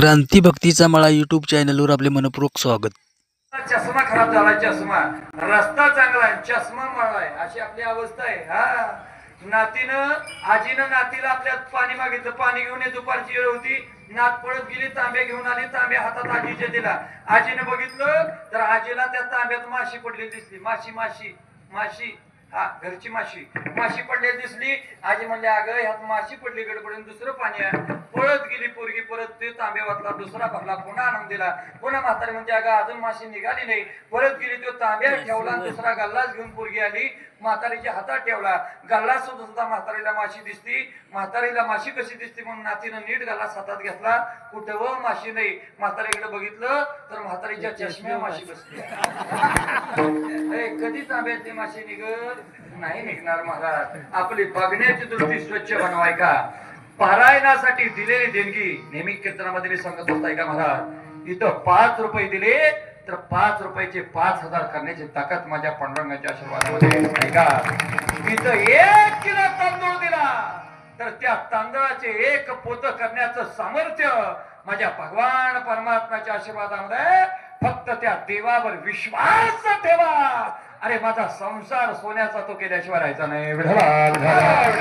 क्रांती भक्तीचा मळा युट्यूब चॅनलवर आपले मनपूर्वक स्वागत. चष्मा खराब झाला चष्मा. रस्ता चांगला आहे चष्मा मळलाय अशी आपली अवस्था आहे. हा. नातीनं आजीनं नातीला आपल्या पाणी मागितलं. पाणी घेऊन ये दुपारची वेळ होती. नात पळत गेली तांब्या घेऊन आली. तांब्या हातात आजीच्या दिला. आजीनं बघितलं तर आजीला त्या तांब्यात माशी पडलेली दिसली. माशी माशी माशी. हा घरची माशी. माशी पडलेली दिसली. आजी म्हणले अगं ह्यात माशी पडली गडबडून दुसरं पाणी आहे. पळत गेली पोरगी परत ते तांबे वाटला दुसरा भरला पुन्हा आणून दिला. पुन्हा म्हातारी म्हणजे अगं अजून माशी निघाली नाही. परत गेली तो तांब्या ठेवला दुसरा गल्लाच घेऊन पोरगी आली. म्हातारीच्या हातात ठेवला. गल्लास सुद्धा सुद्धा म्हातारीला माशी दिसती. म्हातारीला माशी कशी दिसते म्हणून नातीनं नीट गल्लास हातात घेतला. कुठं व माशी नाही. म्हातारीकडे बघितलं तर म्हातारीच्या चष्म्या माशी बसली. कधी तांब्यातली माशी निघत नाही निघणार महाराज. आपली बघण्याची दृष्टी स्वच्छ बनवाय का पारायणासाठी दिलेली देणगी नेहमी कीर्तनामध्ये मी सांगत होताय का महाराज. इथं पाच रुपये दिले तर पाच रुपयाचे पाच हजार करण्याची ताकद माझ्या पांडुरंगाच्या आशीर्वादामध्ये आहे का? इथं एक किलो तांदूळ दिला. तर त्या तांदळाचे एक पोत करण्याचं सामर्थ्य माझ्या भगवान परमात्म्याच्या आशीर्वादामध्ये फक्त त्या देवावर विश्वास ठेवा. अरे माझा संसार सोन्याचा तो केल्याशिवाय राहायचा नाही. विठोबा,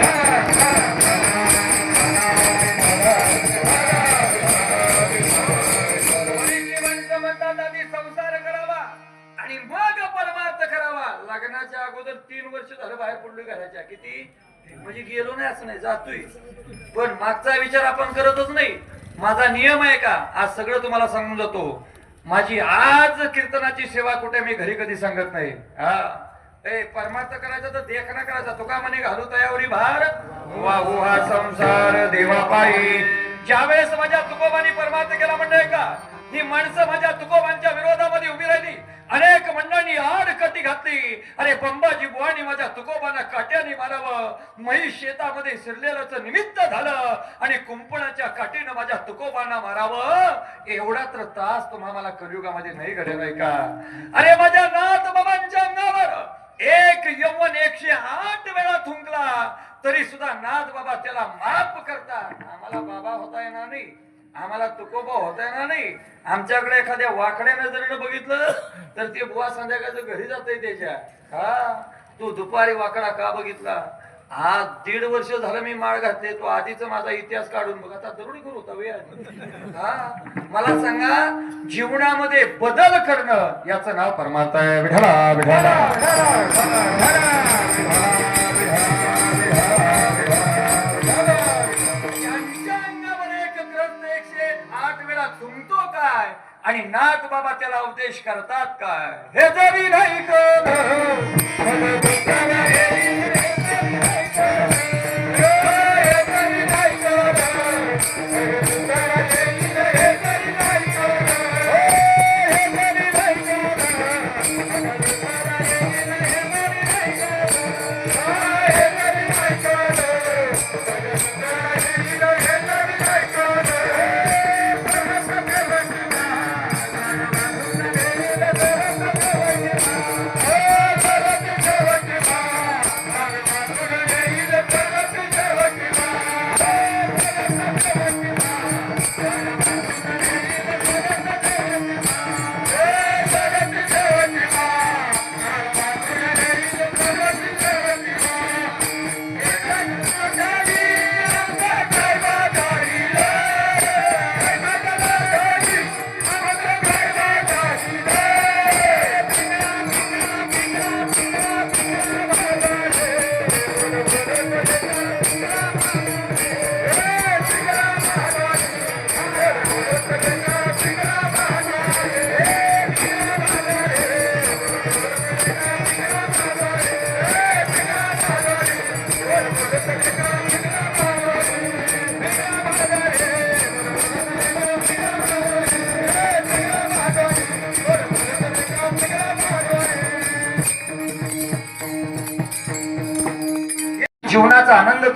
लग्नाच्या अगोदर तीन वर्ष झालं बाहेर पडलोय घराच्या. किती? म्हणजे गेलो नाही असं नाही जातोय. पण मागचा विचार आपण करतच नाही. माझा नियम आहे का? आज सगळं तुम्हाला सांगून जातो. माझी आज कीर्तनाची सेवा कुठे मी घरी कधी सांगत नाही. हा. ए परमार्थ करायचा तर देखना करायचा. तो का म्हणे घालू तयावरी भार? वाहू हा संसार देवा पायी ज्या वेळेस माझ्या तुकोबानी परमार्थ केला म्हणजे का? ही माणसं माझ्या तुकोबांच्या विरोधामध्ये उभी राहिली अनेक मंडळांनी आड घातली. अरे बंबाजी बुवानी माझ्या तुकोबाना काट्याने मारावं. मही शेतामध्ये शिरलेलं निमित्त झालं. आणि कुंपणाच्या काठीनं माझ्या तुकोबांना मारावं. एवढा तर त्रास तुम्हा मला कलियुगामध्ये नाही घडेल का? अरे माझ्या नाथ बाबांच्या अंगावर एक यवन एकशे आठ वेळा थुंकला. तरी सुद्धा नाथ बाबा त्याला माफ करतात. आम्हाला बाबा होता येणार नाही. आम्हाला तुकोबा होता येणार नाही आमच्याकडे एखाद्या वाकड्या नजरेनं बघितलं तर ते बुवा संध्याकाळचं घरी जातंय त्याच्या हा तू दुपारी वाकडा का बघितला आज दीड वर्ष झालं मी माळ घातले तो आधीच माझा इतिहास काढून बघ आता जरुरी करू होता हा मला सांगा जीवनामध्ये बदल करणं याचं नाव परमार्थ आहे विठाला विठाला विठाला आणि नाथ बाबा त्याला उपदेश करतात काय? हे जरी नाही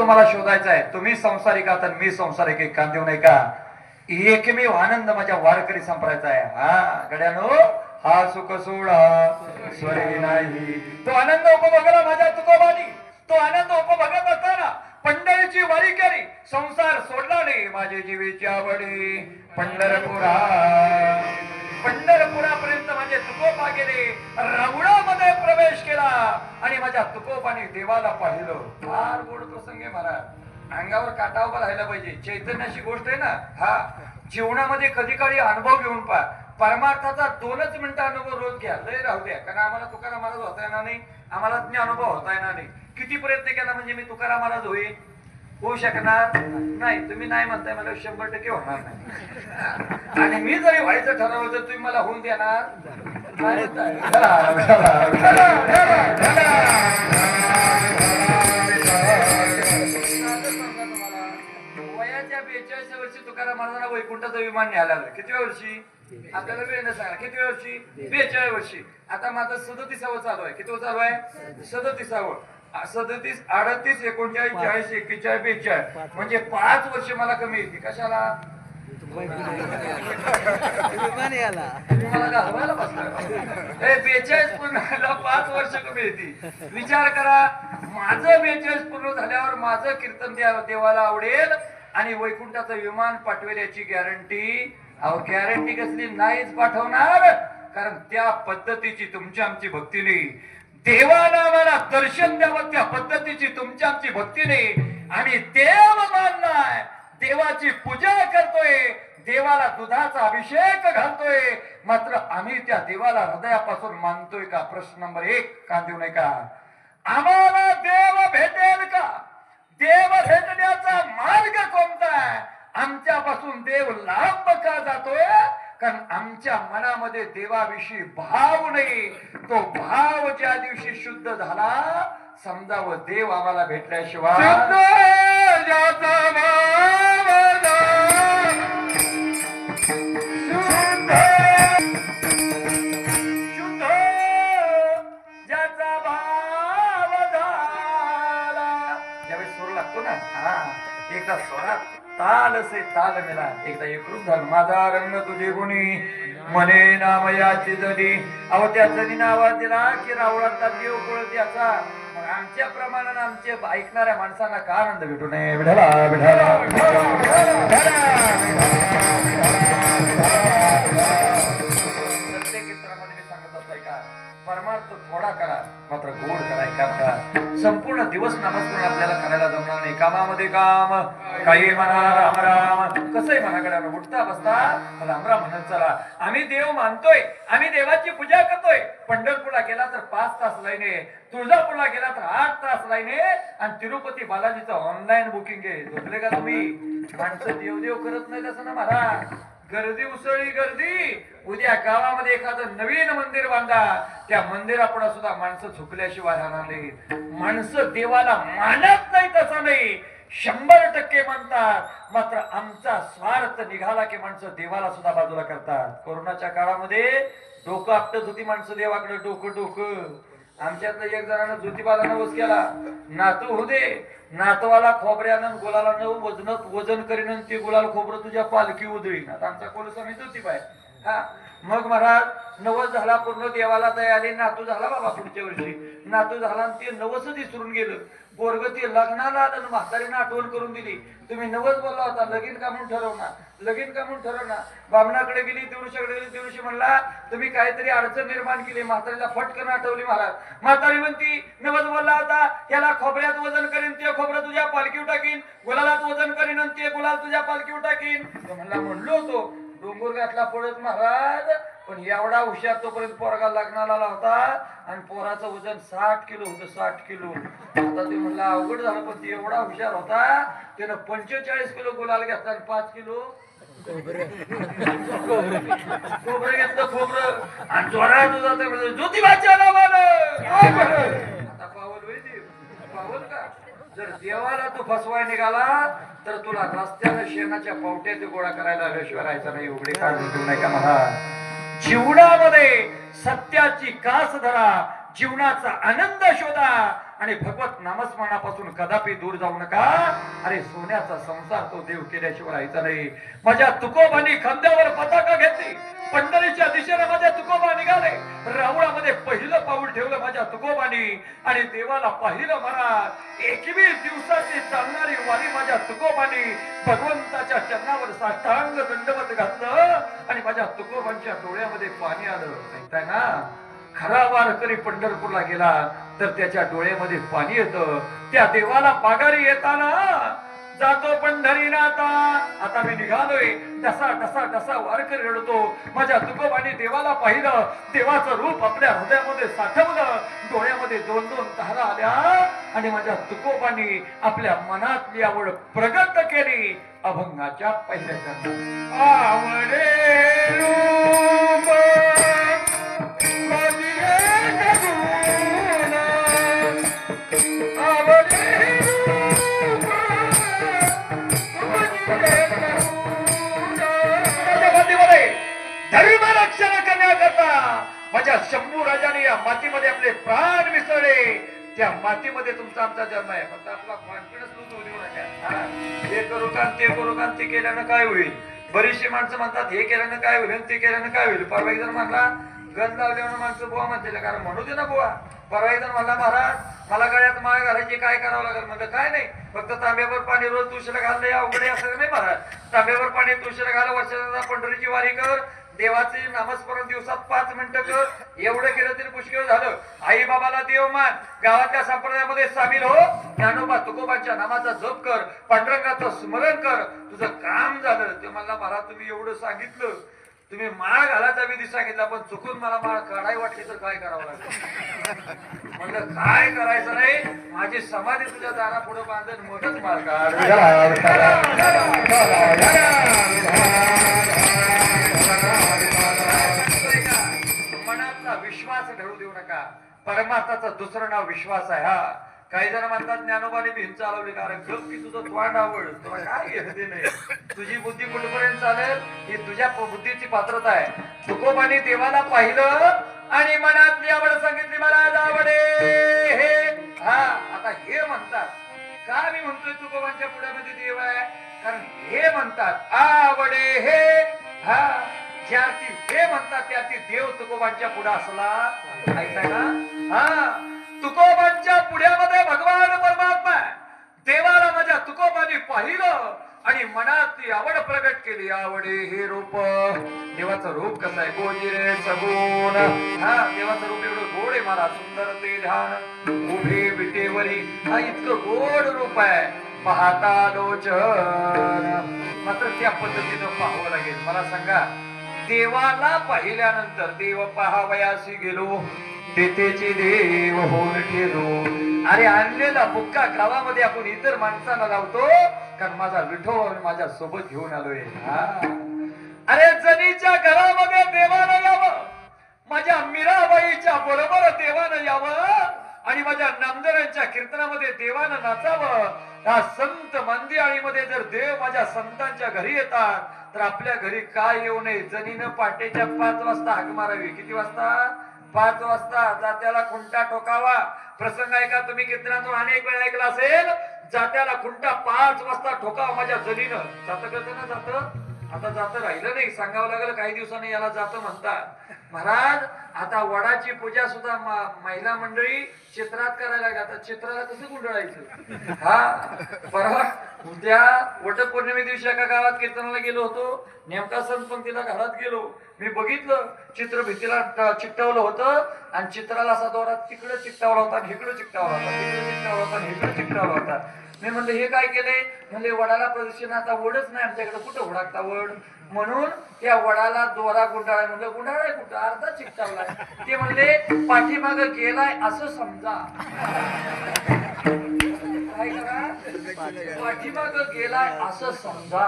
तुम्हाला शोधायचा आहे. तुम्ही संसारिक तर मी संसारिक एक कान देऊ नये का? एकमेव आनंद माझ्या वारकरी संपरायचा आहे. हा गड्यानो हा सुख सोडा स्वर्गी नाही. तो आनंद उपभोगला माझ्या तुकोबानी. तो आनंद उपभोगत असताना पंढरीची वारी केली संसार सोडला नाही. माझे जीवेची आवडी पंढरपुरा पंढरपुरापर्यंत माझे तुकोबा गेले रावणामध्ये प्रवेश केला आणि माझ्या तुकोबाने देवाला पाहिलं. फार गोड प्रसंग आहे महाराज. अंगावर काटा उभा राहायला पाहिजे. चैतन्याची गोष्ट आहे ना? हा. जीवनामध्ये कधी काळी अनुभव घेऊन पहा. परमार्थाचा दोनच मिनिटं अनुभव रोज घ्या. लय राहू द्या. कारण आम्हाला तुकाराम महाराज होता येणार नाही. आम्हाला ज्ञानुभव होता येणार नाही. किती प्रयत्न केला म्हणजे मी तुकाराम महाराज होईल होऊ शकणार नाही. तुम्ही नाही म्हणताय मला शंभर टक्के होणार नाही. आणि मी जरी व्हायचं ठरवलं तर तुम्ही मला होऊन देणार. वयाच्या बेचाळीस वर्षी तुकाराम महाराजांना वैकुंठाचं विमान न्यायला आलं. किती वर्षी? आपल्याला वेळ सांगा. किती वर्षी? बेचाळीस वर्षी. आता माझं सदतीसावं चालू आहे. किती चालू आहे? सदतीसावं. सदतीस अडतीस एकोणचाळीस चाळीस एक्केचाळीस बेचाळीस. म्हणजे पाच वर्ष मला कमी येते. कशाला? बेचाळीस पूर्ण व्हायला पाच वर्ष कमी येते. विचार करा माझं बेचाळीस पूर्ण झाल्यावर माझं कीर्तन देवा- देवाला आवडेल आणि वैकुंठाचं विमान पाठवेल याची गॅरंटी अहो गॅरंटी कसली? नाहीच पाठवणार. कारण त्या पद्धतीची तुमची आमची भक्ती नाही. देवानामाला दर्शन द्यावं त्या पद्धतीची तुमच्या आमची भक्ती नाही. आणि देव मानलाय. देवाची पूजा करतोय. देवाला दुधाचा अभिषेक घालतोय. मात्र आम्ही त्या देवाला हृदयापासून मानतोय का? प्रश्न नंबर एक का देऊ नये का? आम्हाला देव भेटेल का? देव भेटण्याचा मार्ग कोणता आहे? आमच्यापासून देव लांब का जातोय? कारण आमच्या मनामध्ये देवाविषयी भाव नाही. तो भाव ज्या दिवशी शुद्ध झाला समजावं देव आम्हाला भेटल्याशिवाय. हा. एकदा स्वरात ताल से ताल मिला. एकदा एकरूप झालं. माझा रंग तुझे गुणी. मने नामयाची जली अहो त्या जलीनं नावा दिला की रावळातला देव कुळ त्याचा. मग आमच्या प्रमाणात आमचे ऐकणाऱ्या माणसांना का आनंद भेटू नये? विढला विढला परमार्थ थोडा करा मात्र गोड करा एका करा. संपूर्ण दिवस नामस्मरण आपल्याला करायला जमणार नाही. कामामध्ये काम काही म्हणा राम राम. कसंही म्हणा उठता बसता राम राम म्हणत चला. आम्ही देव मानतोय आम्ही देवाची पूजा करतोय. पंढरपूरला गेला तर पाच तास लाईने तुळजापूरला गेला तर आठ तास लाईने आणि तिरुपती बालाजीचं ऑनलाईन बुकिंग आहे. झोपले का तुम्ही? माणसं देव देव करत नाही असं ना महाराज. गर्दी उसळी गर्दी. उद्या गावामध्ये एखादं नवीन मंदिर बांधा. त्या मंदिरापुढे सुद्धा माणसं झुकल्याशिवाय राहणार नाहीत. माणसं देवाला मानत नाही तसं नाही. शंभर टक्के म्हणतात मात्र आमचा स्वार्थ निघाला की माणसं देवाला सुद्धा बाजूला करतात. कोरोनाच्या काळामध्ये डोकं आपटत होती माणसं देवाकडे डोकं डोकं. आमच्यातलं एक जणांना ज्योतिबाला नवस केला. नातू होते नातवाला खोबऱ्यानं गुलाला न वजन वजन करीन ते गुलाल खोबरं तुझ्या पालखी उधळीन. आमचा कोलसा मी होती बाय हा. मग महाराज नवस झाला पूर्ण देवाला तयारी नातू झाला बाबा पुढच्या वर्षी. नातू झाला आणि ते नवसच विसरून गेलं. पोरग ते लग्नाला आलं म्हातारीनं आठवण करून दिली. तुम्ही नवस बोलला होता लगीन का म्हणून ठरवणार लगीन का म्हणून ठरवणार बामणाकडे गेली दिवशीकडे गेली दिवशी म्हणला तुम्ही काहीतरी अडचण निर्माण केली म्हातारीला फटकन आठवली महाराज म्हातारी म्हणती नवस बोलला होता याला खोबऱ्यात वजन करीन ते खोबरं तुझ्या पालखीव टाकीन गुलालात वजन करीन आणि ते गुलाल तुझ्या पालखीव टाकीन. म्हणला म्हणलो होतो डोंगर घातला पडत महाराज. पण एवढा हुशार तोपर्यंत पोरगा लग्नाला आला होता आणि पोराचं वजन साठ किलो होतं साठ किलो. आता ते म्हणलं अवघड झालं पण ते एवढा हुशार होता त्यानं पंचेचाळीस किलो गुलाल घेतला आणि पाच किलो खोबरं. घेतलं खोबरं. आणि जोरात म्हणलं, ज्योतिबाच्या नावानं. आता पावल देव पावल का? जर देवाला तू फसवाय निघाला तर तुला रस्त्यानं शेणाच्या पावट्या ते गोळा करायला आल्याशिवाय राहायचं नाही उघडे काढून देऊ नये का म्हणा जीवनामध्ये सत्याची कास धरा जीवनाचा आनंद शोधा आणि भगवत नामस्मरणापासून कदापि दूर जाऊ नका. अरे सोन्याचा संसार तो देव केल्याशिवाय राहायचा नाही. माझ्या तुकोबानी खांद्यावर पताका घेतली. पंढरीच्या दिशेने माझ्या तुकोबा निघाले. रावळामध्ये पहिलं पाऊल ठेवलं माझ्या तुकोबानी. आणि देवाला पाहिलं म्हणा एकवीस दिवसाची चालणारी वारी माझ्या तुकोबानी भगवंताच्या चरणावर साष्टांग दंडवत घातलं. आणि माझ्या तुकोबांच्या डोळ्यामध्ये पाणी आलं. ऐकताय ना? खरा वारकरी पंढरपूरला गेला तर त्याच्या डोळ्यामध्ये पाणी येतं. त्या देवाला पागारी येताना जातो पंढरीनाथा. आता मी निघालोय. डसा डसा डसा वारकरी रडतो. माझ्या तुकोबाने देवाला पाहिलं. देवाचं रूप आपल्या हृदयामध्ये साठवलं. डोळ्यामध्ये दोन दोन तारा आल्या. आणि माझ्या तुकोबाने आपल्या मनातली आवड प्रगत केली. अभंगाच्या पहिल्या आवडे रक्षण करता. माझ्या शंभू राजाने या मातीमध्ये आपले प्राण मिसळले. त्या मातीमध्ये तुमचा आमचा जन्म आहे. फक्त आपला कॉन्फिडन्स लूज होऊ नका हे. करू का ते करू का ते केल्यानं काय होईल? बरीचशी माणसं म्हणतात हे केल्यानं काय होईल ते केल्यानं काय होईल? परवा एक जण म्हणला गंध लावल्यानं माणसं बुवा म्हणतील कारण म्हणू दे ना बुवा. परवा एक जण म्हणला महाराज मला गळ्यात माळ घालायची काय करावं लागेल? म्हणलं काय नाही. फक्त तांब्यावर पाणी रोज तुळशीला घालणं या अवघड असं नाही महाराज. तांब्यावर पाणी तुळशीला घाल वर्षाचा पंढरीची वारी कर. देवाचे नामस्मरण दिवसात पाच मिनिटं कर एवढं केलं तरी पुष्कळ झालं आई बाबाला देव मान गावातल्या संप्रदायामध्ये सामील हो ज्ञानोबा तुकोबांच्या नामाचा जप कर पांडुरंगाचं स्मरण कर तुझं काम झालं ते मला मला तुम्ही एवढं सांगितलं तुम्ही माळ घालायचा विधी सांगितला पण चुकून मला माळ काढाय वाटली तर काय करावं लागेल म्हणलं काय करायचं नाही माझी समाधी तुझ्या दारा पुढे बांधत मोठच माळ काढ मनातला विश्वास घडू देऊ नका. परमात्माचं दुसरं नाव विश्वास आहे हा. काही जण म्हणतात ज्ञानोबाने भिन चालवली. कारण गप की तुझं तोंड आवड. तुला काय घेणं नाही? तुझी बुद्धी कुठपर्यंत चालेल? ही तुझ्या बुद्धीची पात्रता आहे. तुकोबाने देवाला पाहिलं आणि मनातली आवड सांगितली मला आवडे. हे हा आता हे म्हणतात. का मी म्हणतोय तुकोबांच्या पुढ्यामध्ये देव आहे? कारण हे म्हणतात आवडे हे. हा. ज्या अर्थी हे म्हणतात त्या अर्थी देव तुकोबांच्या पुढे असला ऐकताय ना हा. तुकोबांच्या पुढ्यामध्ये भगवान परमात्मा देवाला माझ्या तुकोबाने पाहिलं आणि मनात ती आवड प्रगट केली. आवडे हे रूप. देवाचं रूप कसं आहे? गोजी रे सगुण. हा देवाचं रूप एवढं गोड आहे मला. सुंदर ते ध्यान. उभे विटेवरी. हा इतकं गोड रूप आहे. पाहता लोचन. मात्र त्या पद्धतीनं पाहावं लागेल. मला सांगा देवाला पाहिल्यानंतर देव पहावयासी गेलो. तेथेचे देव होऊन ठेलो. अरे आणलेला बुक्का गावामध्ये आपण इतर माणसांना लावतो कारण माझा विठोबा माझ्या सोबत घेऊन आलोय. अरे जनीच्या घरामध्ये देवानं यावं. माझ्या मीराबाईच्या बरोबर देवानं यावं. आणि माझ्या नामदारांच्या कीर्तनामध्ये देवानं नाचावं. या संत मंदिराळीमध्ये जर देव माझ्या संतांच्या घरी येतात तर आपल्या घरी काय येऊ नये? जनीनं पाटेच्या पाच वाजता हाक मारावी. किती वाजता? पाच वाजता. जात्याला खुंटा ठोकावा. प्रसंग ऐका तुम्ही कीर्तनातून अनेक वेळा ऐकला असेल जात्याला खुंटा पाच वाजता ठोकावा माझ्या जनीनं. जात करत ना जात? आता जात राहिलं नाही. सांगावं लागलं काही दिवसांनी याला जात म्हणतात. महाराज आता वडाची पूजा सुद्धा महिला मंडळी चित्रात करायला आता चित्राला कसं गुंडळायचं? हा? परवा उद्या वटपौर्णिमे दिवशी एका गावात कीर्तनाला गेलो होतो. नेमका सण पंक्तीला घरात गेलो. मी बघितलं चित्र भीतीला चिकटवलं होतं आणि चित्राला असा दोरात तिकडं चिकटावला होता आणि इकडं चिकटावला होता तिकडं चिकटावला होता आणि चिकटावला होता. मी म्हणलं हे काय केलंय? म्हणले वडाला प्रदर्शन आता वडच नाही आमच्याकडे कुठं हुडाकता वड? म्हणून त्या वडाला दोरा गुंडाळा म्हणलं गुंडाळा कुठं? अर्धा चिकटावलाय. ते म्हणले पाठीमाग गेलाय असं समजा. काय करा? पाठीमाग गेलाय असं समजा.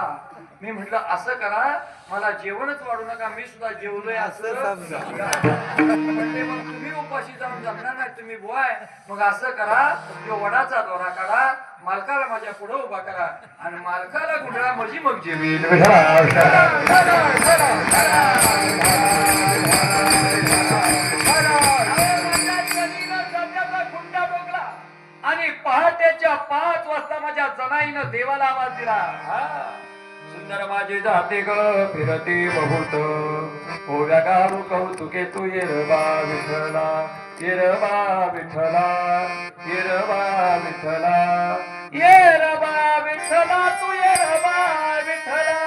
मी म्हटलं असं करा मला जेवणच वाढू नका मी सुद्धा जेवलोय असं मग तुम्ही उपाशी जाऊन जमणार नाही तुम्ही बुवाय मग असं करा तो वडाचा दोरा काढा मालकाला माझ्या पुढे उभा करा आणि मालकाला गुंडळा म्हणजे मग जेवील. माझ्या जनीनं जात्याचा खुंटा डोकला आजीनं देवाला आवाज दिला. सुंदर माझे जाते ग फिरते बहुत ओव्या गारू कौतुके तू येरबा विठ्ठला येरबा विठ्ठला येरबा ये रबा विठ्ठला तू येरबा विठ्ठला.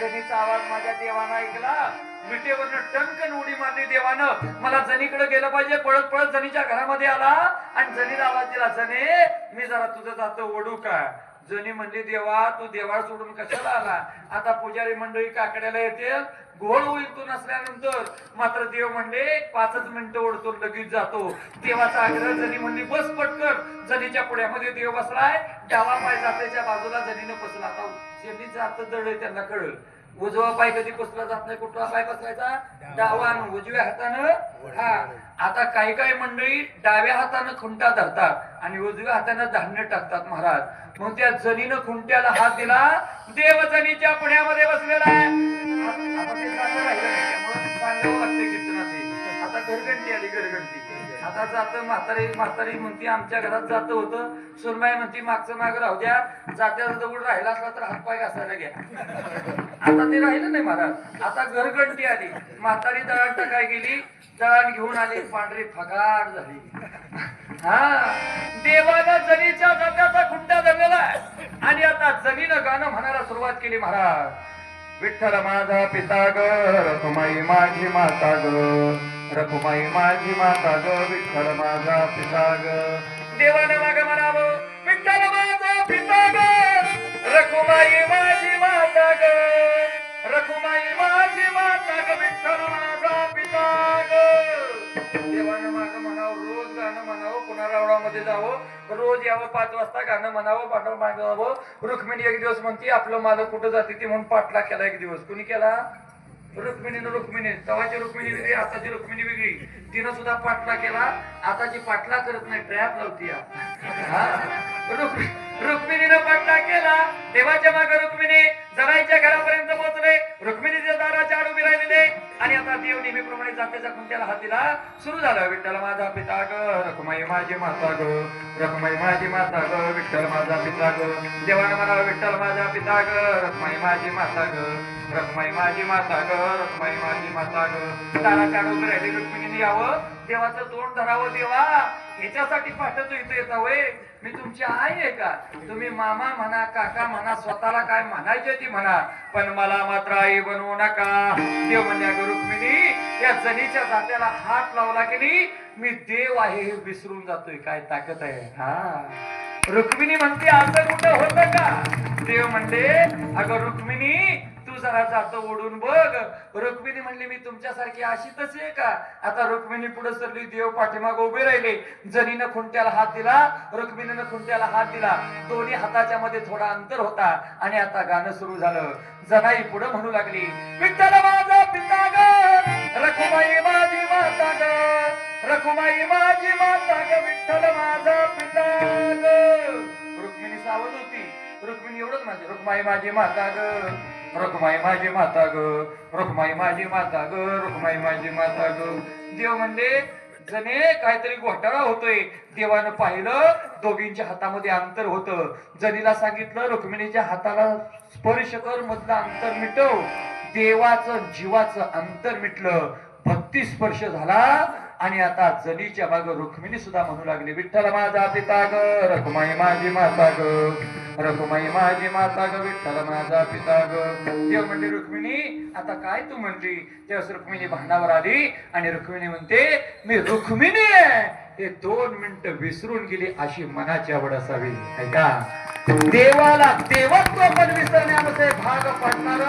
जनीचा आवाज माझ्या देवानं ऐकला. विटेवरनं टंकन उडी मारली देवानं. मला जनीकडे गेलं पाहिजे पळत पळत जनीच्या घरामध्ये आला. आणि जनीला आवाज दिला जने मी जरा तुझं जातं ओढू का? जनी म्हणली देवा तू देवाळ सोडून कशाला आला? आता पुजारी मंडळी काकड्याला येते घोळ होईल तू नसल्यानंतर. मात्र देव म्हणले पाचच मिनिटं ओढतो लगेच जातो. देवाचा आग्रह जनी म्हणली बस पटकन. जनीच्या पुढ्यामध्ये देव बसलाय डावा पाय जात्याच्या बाजूला जनीनं बसला. आता ज्यांनी जात दळ त्यांना कळलं. उजवा पाय कधी पसरला जात नाही कुठला पाय पसरायचा? डावा. उजव्या हातानं. हा. आता काही काही मंडळी डाव्या हातानं खुंटा धरतात आणि उजव्या हातानं धान्य टाकतात महाराज. मग त्या जनीनं खुंट्याला हात दिला. देव जनीच्या पुण्यामध्ये बसलेला आहे. आता घरघंटी आली घरघंटी. आता जात म्हातारी म्हातारी म्हणती आमच्या घरात जात होतं. सुरमाई म्हणती मागचं माग राहू द्या. जात्याचा दगड राहिला असला तर हातपाय घासायला घ्या. आता ते राहिलं नाही महाराज. आता घरघंटी आली. म्हातारी दळण टाकाय गेली. दळण घेऊन आली. पांढरी फगाड झाली. हा. देवाला जनीच्या जात्याचा खुंटा धरलेला आहे. आणि आता जनीनं गाणं म्हणायला सुरुवात केली महाराज. विठ्ठल माझा पिता गर तुम्ही माझी माता ग. रखुमाई माझी माता ग विठ्ठल माझा पिता ग देवानं माग म्हणाव विठ्ठल माझा पिता ग रखुमाई माझी माता ग. रखुमाई माझी माता ग विठ्ठल माझा पिता ग देवानं माग म्हणाव रोज गाणं म्हणावं पुन्हा जावं. रोज यावं पाच वाजता गाणं म्हणावं पाठव मागावं रुक्मिणी एक दिवस म्हणते आपलं मालक कुठं जाते ती म्हणून पाठला केला एक दिवस. कुणी केला? रुक्मिणीनं रुक्मिणी तवाची रुक्मिणी वेगळी आताची रुक्मिणी वेगळी. तिनं सुद्धा पाटला केला आताची पाठला करत नाही ट्रॅप लावती या. रुक्मिणीनं पाठला केला देवाच्या मागे रुक्मिणी जनाईच्या घरापर्यंत पोहोचले रुक्मिणीच्या दाराच्या आड उभी राहिलेले. आणि आता देव नेहमीप्रमाणे जातेच्या खुंट्याला हातीला सुरू झालं विठ्ठल माझा पिता ग रखमाई माझी माता ग रखमाई माझी माता ग विठ्ठल माझा पिता ग देवानं म्हणाला विठ्ठल माझा पिता ग रखमाई माझी माता ग. रखुमाई माझी माता ग रखुमाई माझी माता ग. राहिली रुक्मिणीने यावं. देवाचं तोंड धरावं देवा. याच्यासाठी पाठवतो इथं येता वय. मी तुमची आई आहे का? तुम्ही मामा म्हणा काका म्हणा स्वतःला काय म्हणायचे ती म्हणा. पण मला मात्र आई बनवू नका. देव म्हणल्या रुक्मिणी या जनीच्या जात्याला हात लावला की नाही मी देव आहे हे विसरून जातोय. काय ताकद आहे? हा. रुक्मिणी म्हणते असं कुठं होतं का? देव म्हणते अगं रुक्मिणी तू हात ओढून बघ. रुक्मिणी म्हणली मी तुमच्यासारखी अशी तशी आहे का? आता रुक्मिणी पुढे सरली देव पाठीमाग उभे राहिले. जनीनं खुंट्याला हात दिला रुक्मिणीनं खुंट्याला हात दिला. दोन्ही हाताच्या मध्ये थोडा अंतर होता आणि आता गाणं सुरू झालं. जनाई पुढे म्हणू लागली विठ्ठल माझा पिता ग रखुमाई माझी माता ग रखुमाई माझी माता ग विठ्ठल माझा पिता ग रुक्मिणी सावध होती. रुक्मिणी एवढंच माझी रुक्माई माझी माता ग रुक्माई माझी माता ग रुक्माई माझी माता ग रुक्माई माझी माता ग. देव म्हणले जने काहीतरी घोटाळा होतोय. देवानं पाहिलं दोघींच्या हातामध्ये अंतर होतं. जनीला सांगितलं रुक्मिणीच्या हाताला स्पर्श कर मधलं अंतर मिटव. देवाचं जीवाचं अंतर मिटलं. भक्ती स्पर्श झाला. आणि आता जनीच्या माग रुक्मिणी सुद्धा म्हणू लागली विठ्ठल माझा पिता ग रखुमाई माझी माता ग रखुमाई माझी माता ग विठ्ठल माझा पिता ग. देव म्हणले रुक्मिणी आता काय तू म्हणली? तेव्हा रुक्मिणी भांडावर आली आणि रुक्मिणी म्हणते मी रुक्मिणी आहे. हे दोन मिनिट विसरून गेली अशी मनाची आवड असावी. ऐका देवाला देवत्व पण विसरण्यामध्ये भाग पडणार.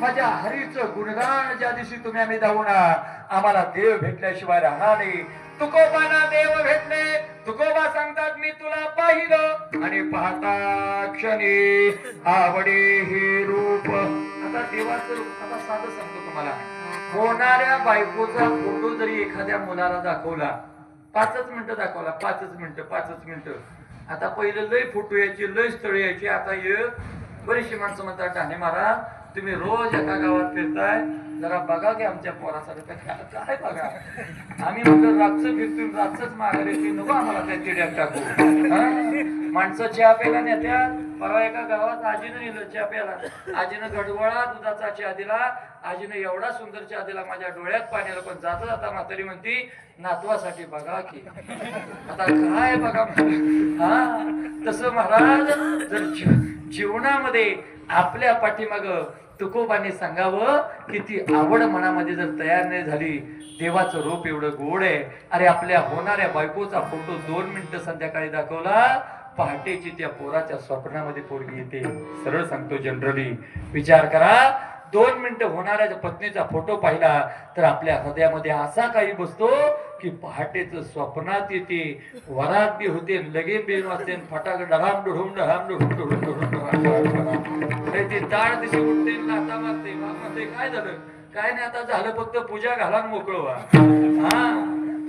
माझ्या हरीचं गुणगान ज्या दिवशी तुम्ही आम्ही धावणार आम्हाला देव भेटल्याशिवाय राहणार नाही. तुकोबाना देव भेटले. तुकोबा सांगतात मी तुला पाहिलं. आणि पाहता क्षणी आवडे हे रूप. आता देवाचं रूप आता साधं सांगतो तुम्हाला. होणाऱ्या बायकोचा फोटो जरी एखाद्या मुलाला दाखवला पाचच मिनिटं दाखवला पाचच मिनिटं पाचच मिनिटं. आता पहिले लय फोटो यायची लय स्थळ यायची. आता ये बरीचशी माणसं म्हणतात ठाणे महाराज तुम्ही रोज एका गावात फिरताय. जरा बघा की आमच्या पोरासाठी काय काय बघा. आम्ही म्हणतो रातचं फिरतोय रातच माघारी येते नको आम्हाला त्या चिड्यात टाकू. माणसं चहा प्यायला नेत्या मला एका गावात आजीनं नेलं चहा प्यायला. आजीनं गडवळा दुधाचा चहा दिला. आजीनं एवढा सुंदर चहा दिला माझ्या डोळ्यात पाणी आलं पण जाता जाता. म्हातारी म्हणती नातवासाठी बघा की. आता काय बघा हा? तसं महाराज जर जीवनामध्ये आपल्या पाठीमाग तुकोबाने सांगावं की ती आवड मनामध्ये जर तयार नाही झाली देवाचं रूप एवढं गोड आहे अरे आपल्या होणाऱ्या बायकोचा फोटो दोन मिनिटं संध्याकाळी दाखवला पहाटेची त्या पोराच्या स्वप्नामध्ये पोरगी येते सरळ सांगतो जनरली विचार करा दोन मिनिटं होणाऱ्या पत्नीचा फोटो पाहिला तर आपल्या हृदयामध्ये असा काही बसतो की पहाटेच स्वप्नात येते वरात बी होते लगे बेन वाजते फटाक डराम डुढुम डराम डुढुम डुढुम डुढुम डुढुम डुढुम. अरे ते उठते लाता मारते म्हणते काय झालं? काय नाही आता झालं फक्त पूजा घाला मोकळं व्हा. हा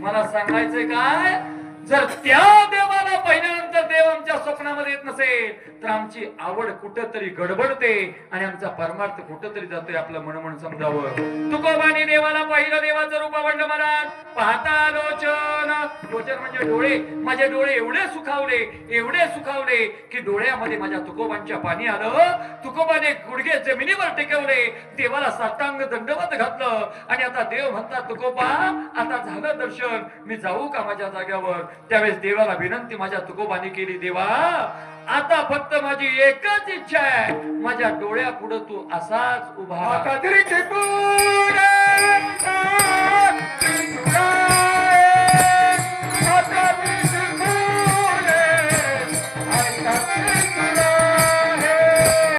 मला सांगायचंय काय? जर त्या देवाला पहिल्यानंतर देव आमच्या स्वप्नामध्ये येत नसेल तर आमची आवड कुठंतरी गडबडते आणि आमचा परमार्थ कुठंतरी जातोय आपलं मन म्हणून समजावं. तुकोबाने देवाला पाहिलं देवाचं रूप आवडलं मला. पाहता लोचन. लोचन म्हणजे डोळे. माझे डोळे एवढे सुखावले एवढे सुखावले की डोळ्यामध्ये माझ्या तुकोबांच्या पाणी आलं. तुकोबाने गुडघे जमिनीवर टेकवले. देवाला साष्टांग दंडवत घातलं. आणि आता देव म्हणतात तुकोबा आता झालं दर्शन. मी जाऊ का माझ्या जाग्यावर? त्यावेळेस देवाला विनंती माझ्या तुकोबाने केली देवा. आता फक्त माझी एकच इच्छा आहे. माझ्या डोळ्या पुढे तू असाच उभा